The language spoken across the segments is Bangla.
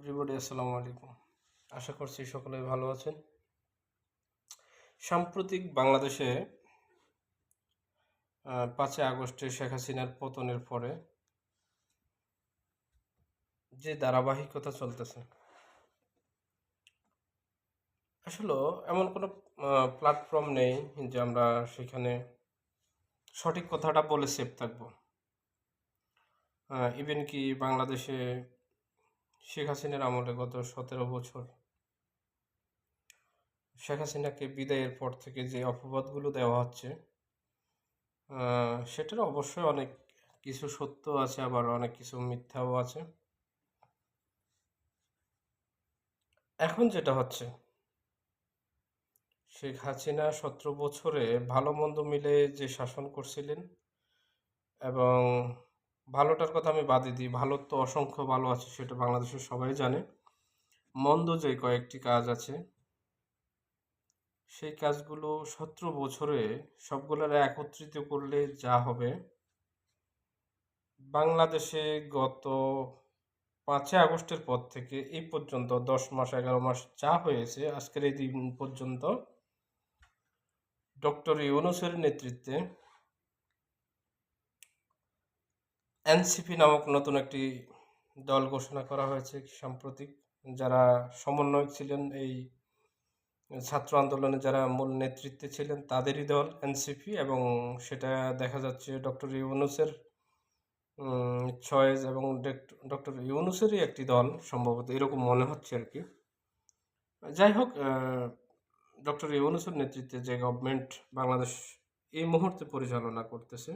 এভরিবডি আসসালামু আলাইকুম। আশা করছি সকলে ভালো আছেন। সাম্প্রতিক বাংলাদেশে পাঁচই আগস্টে শেখ হাসিনার পতনের পরে যে ধারাবাহিকতা চলতেছে, আসলে এমন কোনো প্ল্যাটফর্ম নেই যে আমরা সেখানে সঠিক কথাটা বলে সেভ থাকব। ইভেন কি বাংলাদেশে শেখ হাসিনার আমলে গত সতেরো বছর। শেখ হাসিনাকে বিদায়ের পর থেকে যে অপবাদগুলো দেওয়া হচ্ছে সেটার অবশ্যই অনেক কিছু সত্য আছে, আবার অনেক কিছু মিথ্যাও আছে। এখন যেটা হচ্ছে, শেখ হাসিনা সতেরো বছরে ভালো মন্দ মিলে যে শাসন করছিলেন এবং ভালোটার কথা আমি বাদই দিই। ভালো তো অসংখ্য ভালো আছে, সেটা বাংলাদেশের সবাই জানে। মন্দ যে কয়েকটি কাজ আছে, সেই কাজগুলো সতেরো বছরে সবগুলোর একত্রিত করলে যা হবে। বাংলাদেশে গত পাঁচই আগস্টের পর থেকে এই পর্যন্ত দশ মাস, এগারো মাস যা হয়েছে, আজকের এই দিন পর্যন্ত ডক্টর ইউনুসের নেতৃত্বে এনসিপি নামক নতুন একটি দল ঘোষণা করা হয়েছে সাম্প্রতিক। যারা সমন্বয়ক ছিলেন এই ছাত্র আন্দোলনে যারা মূল নেতৃত্বে ছিলেন তাদেরই দল এনসিপি এবং সেটা দেখা যাচ্ছে ডক্টর ইউনুসের চয়েস এবং ডক্টর ইউনুসেরই একটি দল সম্ভবত এরকম মনে হচ্ছে আর কি। যাই হোক ডক্টর ইউনুসের নেতৃত্বে যে গভর্নমেন্ট বাংলাদেশ এই মুহূর্তে পরিচালনা করতেছে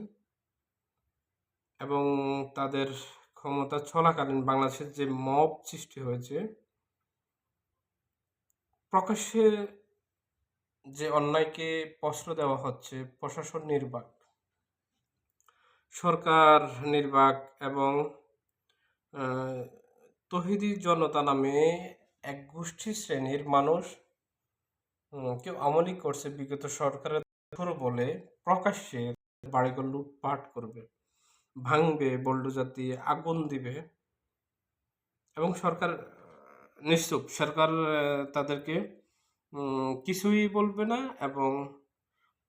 এবং তাদের ক্ষমতা চলাকালীন বাংলাদেশের যে মব সৃষ্টি হয়েছে, প্রকাশ্যে যে অন্যায়কে প্রশ্রয় দেওয়া হচ্ছে, প্রশাসন নির্বাক, সরকার নির্বাক এবং তহিদি জনতা নামে এক গোষ্ঠী শ্রেণির মানুষ কেউ আমলি করছে, বিগত সরকারের বলে প্রকাশ্যে বাড়িঘর লুটপাট করবে। ভাঙবে বোল্ডোজার দিয়ে আগুন দিবে। এবং সরকার, নিশ্চুপ সরকার তাদেরকে কিছুই বলবে না এবং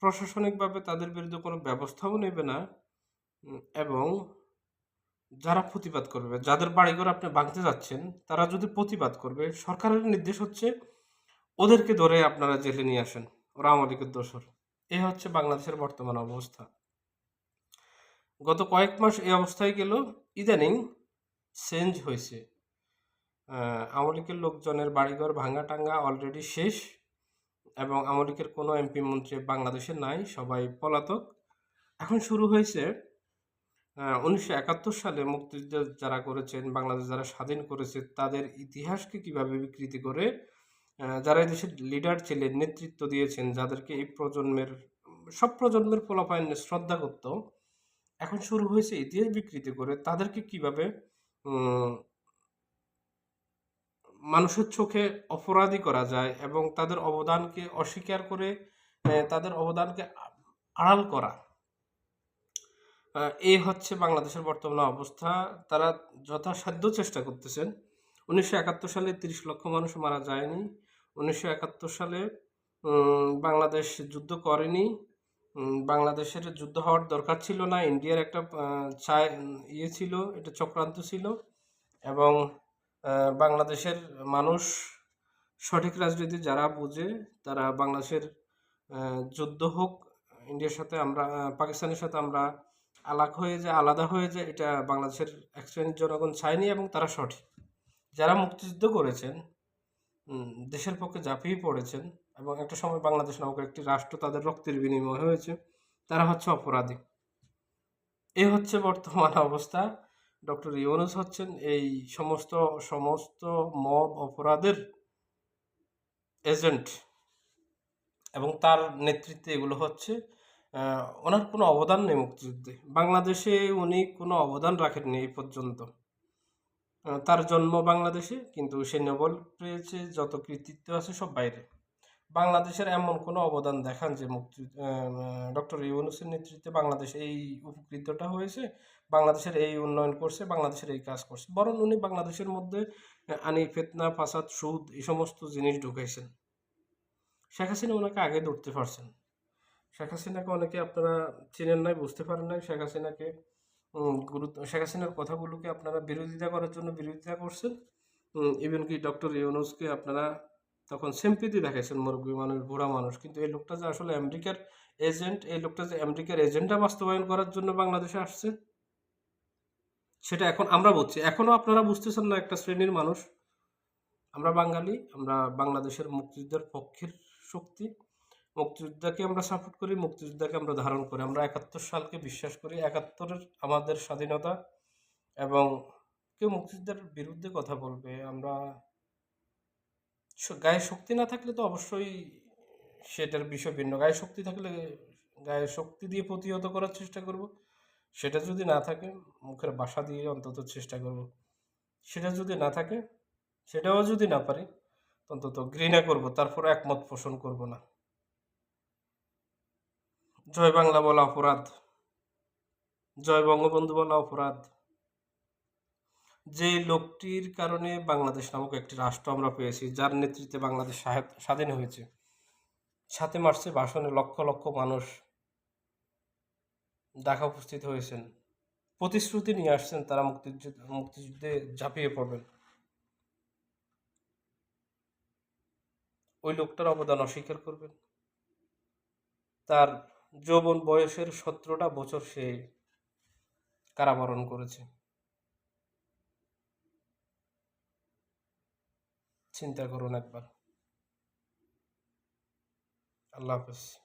প্রশাসনিকভাবে তাদের বিরুদ্ধে কোনো ব্যবস্থাও নেবে না। এবং যারা প্রতিবাদ করবে, যাদের বাড়িঘর আপনি ভাঙতে যাচ্ছেন, তারা যদি প্রতিবাদ করবে, সরকারের নির্দেশ হচ্ছে ওদেরকে ধরে আপনারা জেলে নিয়ে আসেন। ওরা আওয়ামী লীগের দোসর এই হচ্ছে বাংলাদেশের বর্তমান অবস্থা। গত কয়েক মাস এই অবস্থায় গেল, ইদানিং চেঞ্জ হয়েছে। আমলিকের লোকজনের বাড়িঘর ভাঙা টাঙ্গা অলরেডি শেষ এবং আমলিকের কোনো এমপি মন্ত্রী বাংলাদেশে নাই, সবাই পলাতক। এখন শুরু হয়েছে উনিশশো একাত্তর সালে মুক্তিযুদ্ধ যারা করেছেন, বাংলাদেশ যারা স্বাধীন করেছে, তাদের ইতিহাসকে কীভাবে বিকৃতি করে যারা দেশের লিডার ছিলেন, নেতৃত্ব দিয়েছেন, যাদেরকে এই প্রজন্মের, সব প্রজন্মের পোলাপাইন শ্রদ্ধা করত এখন শুরু হয়েছে ইতিহাস বিকৃতি করে তাদেরকে কীভাবে মানুষের চোখে অপরাধী করা যায় এবং তাদের অবদানকে অস্বীকার করে তাদের অবদানকে আড়াল করা। এই হচ্ছে বাংলাদেশের বর্তমান অবস্থা। তারা যথাসাধ্য চেষ্টা করতেছেন। উনিশশো একাত্তর সালে তিরিশ লক্ষ মানুষ মারা যায়নি। উনিশশো একাত্তর সালে বাংলাদেশ যুদ্ধ করেনি। বাংলাদেশের যুদ্ধ হওয়ার দরকার ছিল না। ইন্ডিয়ার একটা ইয়ে ছিল, এটা চক্রান্ত ছিল এবং বাংলাদেশের মানুষ সঠিক রাজনীতি যারা বুঝে তারা বাংলাদেশের যুদ্ধ হোক, ইন্ডিয়ার সাথে আমরা পাকিস্তানের সাথে আমরা আলাগ হয়ে যায়, আলাদা হয়ে যায়, এটা বাংলাদেশের এক শ্রেণির জনগণ চায়নি এবং তারা সঠিক। যারা মুক্তিযুদ্ধ করেছেন দেশের পক্ষে ঝাঁপিয়ে পড়েছেন এবং একটা সময় বাংলাদেশ নামক একটি রাষ্ট্র তাদের রক্তের বিনিময় হয়েছে, তারা হচ্ছে অপরাধী। এই হচ্ছে বর্তমান অবস্থা। ডক্টর ইউনুস হচ্ছেন এই সমস্ত সমস্ত মব অপরাধের এজেন্ট এবং তার নেতৃত্বে এগুলো হচ্ছে ওনার কোনো অবদান নেই মুক্তিযুদ্ধে। বাংলাদেশে উনি কোনো অবদান রাখেননি এই পর্যন্ত। তার জন্ম বাংলাদেশে, কিন্তু সে নোবেল পেয়েছে, যত কৃতিত্ব আছে সব বাইরে। বাংলাদেশের এমন কোনো অবদান দেখান যে মুক্তি ডক্টর ইউনুসের নেতৃত্বে বাংলাদেশ এই উপকৃতটা হয়েছে, বাংলাদেশের এই উন্নয়ন করছে, বাংলাদেশের এই কাজ করছে। বরং উনি বাংলাদেশের মধ্যে আনি ফেতনা, ফাসাদ, সুদ এই সমস্ত জিনিস ঢুকাইছেন। শেখ হাসিনা ওনাকে আগে ধরতে পারছেন। শেখ হাসিনাকে অনেকে আপনারা চেনেন নাই, বুঝতে পারেন নাই। শেখ হাসিনাকে গুরুত্ব, শেখ হাসিনার কথাগুলোকে আপনারা বিরোধিতা করার জন্য বিরোধিতা করছেন। ইভেন কি ডক্টর ইউনুসকে আপনারা তখন সিম্পিতি দেখাইছেন মুরব্বী মানুষ, বুড়া মানুষ। কিন্তু এই লোকটা যে আসলে আমেরিকার এজেন্ট এই লোকটা যে আমেরিকার এজেন্টটা বাস্তবায়ন করার জন্য বাংলাদেশে আসছে, সেটা এখন আমরা বুঝছি। এখনও আপনারা বুঝতেছেন না একটা শ্রেণির মানুষ। আমরা বাঙালি, আমরা বাংলাদেশের মুক্তিযুদ্ধের পক্ষের শক্তি। মুক্তিযোদ্ধাকে আমরা সাপোর্ট করি, মুক্তিযোদ্ধাকে আমরা ধারণ করি। আমরা একাত্তর সালকে বিশ্বাস করি, একাত্তরের আমাদের স্বাধীনতা এবং কেউ মুক্তিযুদ্ধের বিরুদ্ধে কথা বলবে। আমরা গায়ে শক্তি না থাকলে তো অবশ্যই সেটার বিষয় ভিন্ন। গায়ে শক্তি থাকলে গায়ে শক্তি দিয়ে প্রতিহত করার চেষ্টা করব। সেটা যদি না থাকে, মুখের বাসা দিয়ে অন্তত চেষ্টা করব। সেটা যদি না থাকে, সেটাও যদি না পারি অন্তত ঘৃণা করব, তারপর একমত পোষণ করব না। জয় বাংলা বলা অপরাধ। জয় বঙ্গবন্ধু বলা অপরাধ। যে লোকটির কারণে বাংলাদেশ নামক একটি রাষ্ট্র আমরা পেয়েছি, যার নেতৃত্বে বাংলাদেশ স্বাধীন হয়েছে। সাথে মার্চে ভাষণে লক্ষ লক্ষ মানুষ ঢাকা উপস্থিত হয়েছেন। প্রতিশ্রুতি নিয়ে আসছেন, তারা মুক্তিযুদ্ধ, মুক্তিযুদ্ধে ঝাঁপিয়ে পড়বেন। ওই লোকটার অবদান অস্বীকার করবেন। তার যৌবন বয়সের সতেরোটা বছর সে কারাবরণ করেছে। চিন্তা করুন একবার। আল্লাহ হাফেজ।